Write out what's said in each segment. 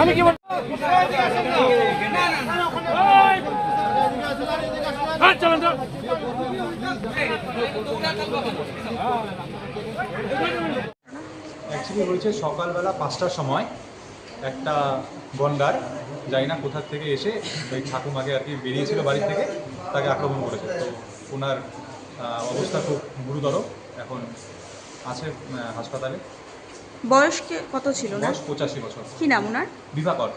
আমি কি অ্যাকচুয়ালি হয়েছে সকালবেলা পাঁচটার সময় একটা গন্ডার জানি না কোথার থেকে এসে ওই ঠাকুমাকে আর কি বেরিয়েছিল বাড়ি থেকে, তাকে আক্রমণ করেছে। তো ওনার অবস্থা খুব গুরুতর। এখন আছে হাসপাতালে। বয়স কে- কত ছিল না বয়স পঁচাশি বছর। কি নাম ওনার? বিভাকর।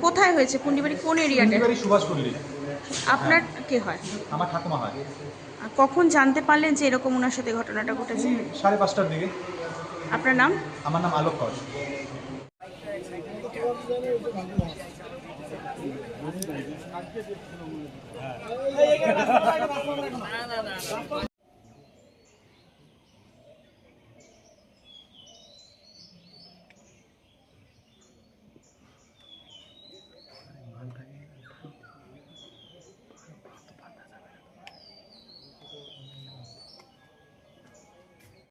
কোথায় হয়েছে পুন্ডিবাড়ি কোন এরিয়াতে? বাড়ি সুভাষ আপনার কে হয়? আমার ঠাকুমা হয়। আর কখন জানতে পারলেন যে এরকম ওনার সাথে ঘটনাটা ঘটেছে? সাড়ে পাঁচটার দিকে। আপনার নাম? আমার নাম আলোক কর।